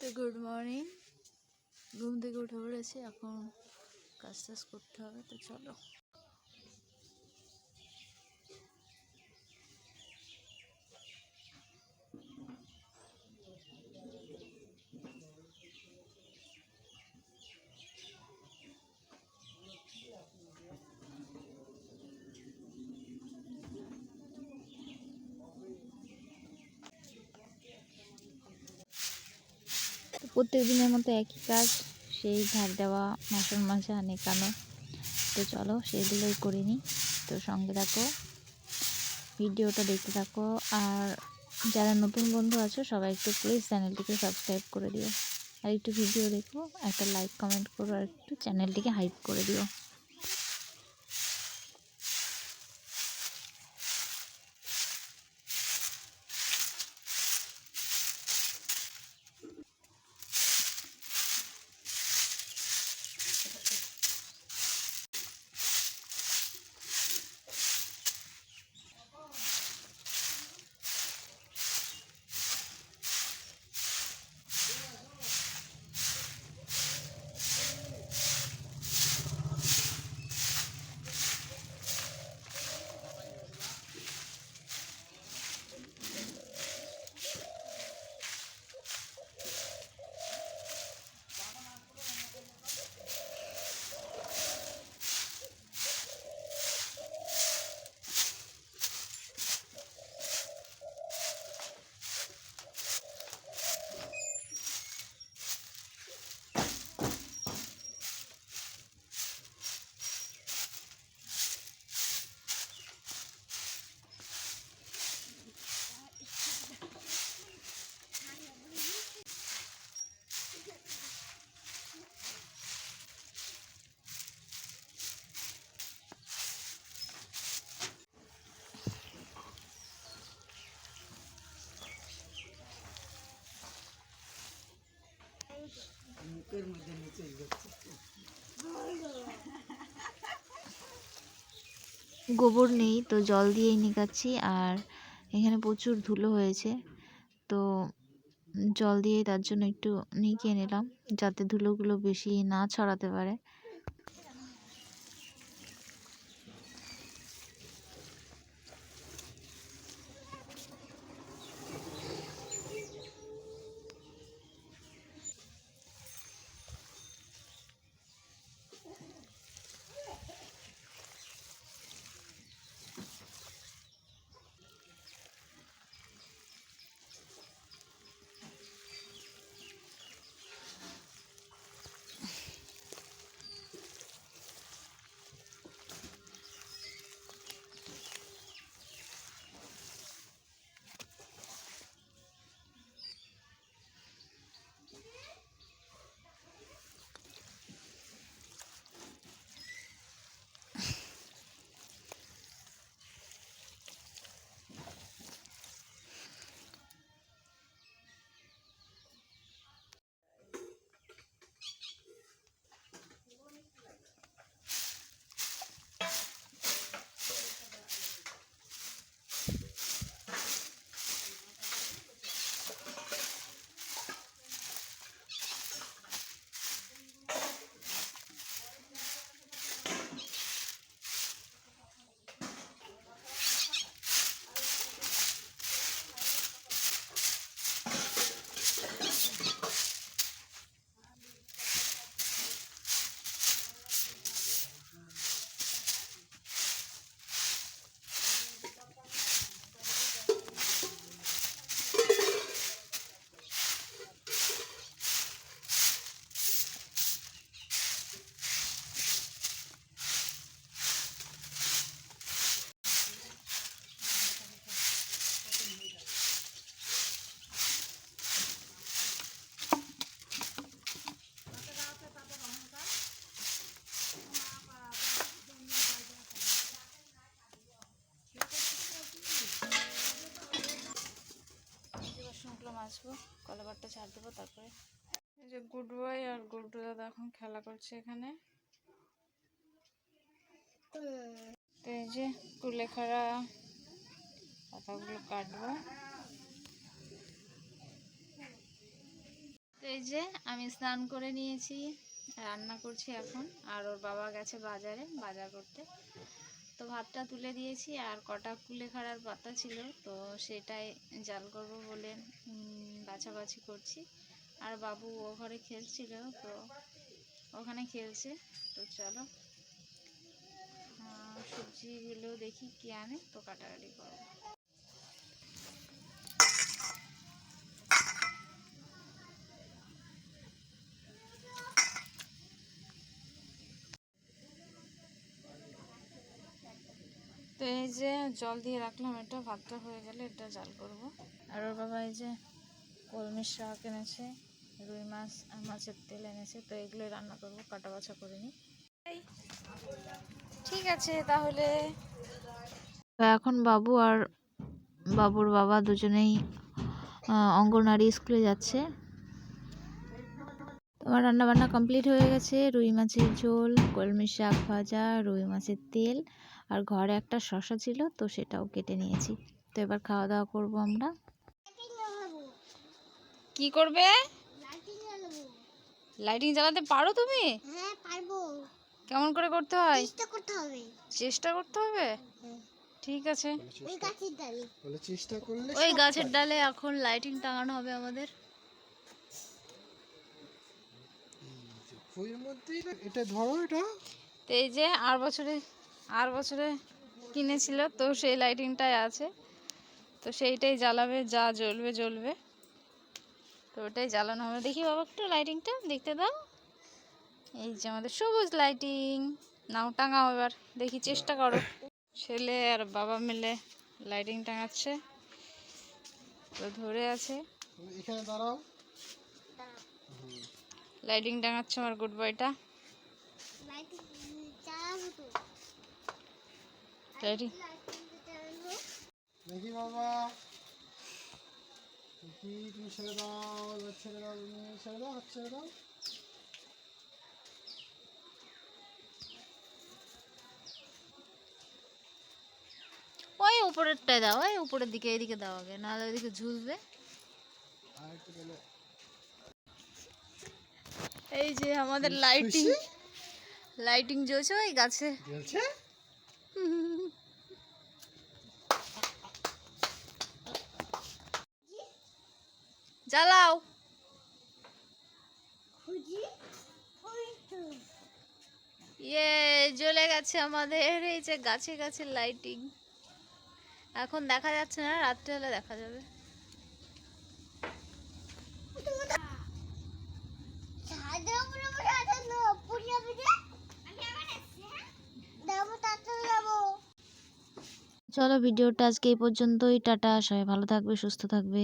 তো good morning. ঘুম থেকে উঠে পড়েছি এখন কাজ টাজ করতে হবে তো চলো। প্রত্যেক দিনের মতো একই কাজ, সেই ঝাড় দেওয়া বাসন মাজা নেকানো তো চলো সেগুলোই করে নিই। তো সঙ্গে থাকো, ভিডিওটা দেখতে থাকো, আর যারা নতুন বন্ধু আছো, সবাই একটু প্লিজ চ্যানেলটিকে সাবস্ক্রাইব করে দিও। আর একটু ভিডিও দেখো, একটা লাইক কমেন্ট করো, আর একটু চ্যানেলটিকে হাইপ করে দিও। গোবর নেই, তো জল দিয়েই নিকাচ্ছি। আর এখানে প্রচুর ধুলো হয়েছে, তো জল দিয়ে তার জন্য একটু নিকিয়ে নিলাম, যাতে ধুলোগুলো বেশি না ছড়াতে পারে। মাজবো কলাবারটা ছাড় দেবো তারপরে এই যে গুড বয় আর গুড্ডু দাদা এখন খেলা করছে এখানে। তো এই যে কুলেখাড়া পাতাগুলো কাটবো। তো এই যে আমি স্নান করে নিয়েছি রান্না করছি এখন আর ওর বাবা গেছে বাজারে বাজার করতে। তো ভাতটা তুলে দিয়েছি আর কটা কুলেখাড়ার পাতা ছিল, তো সেটাই জাল করব বলে বাছাবাছি করছি। আর বাবু ও ঘরে খেলছিল, তো ওখানে খেলছে। তো চলো সবজিগুলো দেখি কী আনে, তো কাটাকাটি করব। এই যে জল দিয়ে রাখলাম এটা ভাতটা হয়ে গেলে এটা জাল করব। আর ওর বাবা এই যে কলমি শাক এনেছে রুই মাছ আর মাছের তেল এনেছে তো এগুলোই রান্না করব কাটা বাছা করে নিই। ঠিক আছে তাহলে। এখন বাবু আর বাবুর বাবা দুজনেই অঙ্গনওয়াড়ি স্কুলে যাচ্ছে। তোমার রান্না বান্না কমপ্লিট হয়ে গেছে রুই মাছের ঝোল কলমি শাক ভাজা রুই মাছের তেল। আর ঘরে একটা শশা ছিল তো সেটাও কেটে নিয়েছি। তো এবার খাওয়া দাওয়া করব আমরা। কি করবে? লাইটিং জ্বালাতে পারো তুমি? হ্যাঁ পারব। কেমন করে করতে হয়? চেষ্টা করতে হবে। চেষ্টা করতে হবে? ঠিক আছে। ওই গাছের ডালে। বলে চেষ্টা করলে ওই গাছের ডালে এখন লাইটিং টাঙানো হবে আমাদের। মধ্যেই এটা ধরো এটা। তো এই যে আর বছরে আর বছরে কিনেছিল তো সেই লাইটিংটাই আছে। তো সেইটাই জ্বালাবে যা জ্বলবে জ্বলবে। তো ওটাই জ্বালানো হবে। দেখি বাবা একটু লাইটিংটা দেখতে দাও। এই যে আমাদের সবুজ লাইটিং নাও টাঙাও এবার। দেখি চেষ্টা করো। ছেলে আর বাবা মিলে লাইটিং টাঙাচ্ছে। তো ধরে আছে। এখানে দাঁড়াও। লাইটিং টাঙাচ্ছে আমার গুড বয়টা চালাবো দেখি বাবা। দেখি তুমি ছেড়ে দাও এবার ছেড়ে দাও তুমি ছেড়ে দাও হাত ছেড়ে দাও। ওই উপরেরটায় দাও ওই উপরের দিকে এদিকে দাও আগে নাহলে ওইদিকে ঝুলবে। এই যে আমাদের লাইটিং লাইটিং জ্বলছে ওই গাছে। জ্বলছে? জ্বালাও। ইয়ে জ্বলে গেছে আমাদের। এই যে গাছে গাছে লাইটিং এখন দেখা যাচ্ছে না রাত্রে হলে দেখা যাবে ছাদে উপরে উপরে আছে না উপরে যাবে যে আমি আবার আসছি হ্যাঁ যাব তাড়াতাড়ি যাব চলো ভিডিওটা আজকে এই পর্যন্তই। টাটা সবাই ভালো থাকবে সুস্থ থাকবে।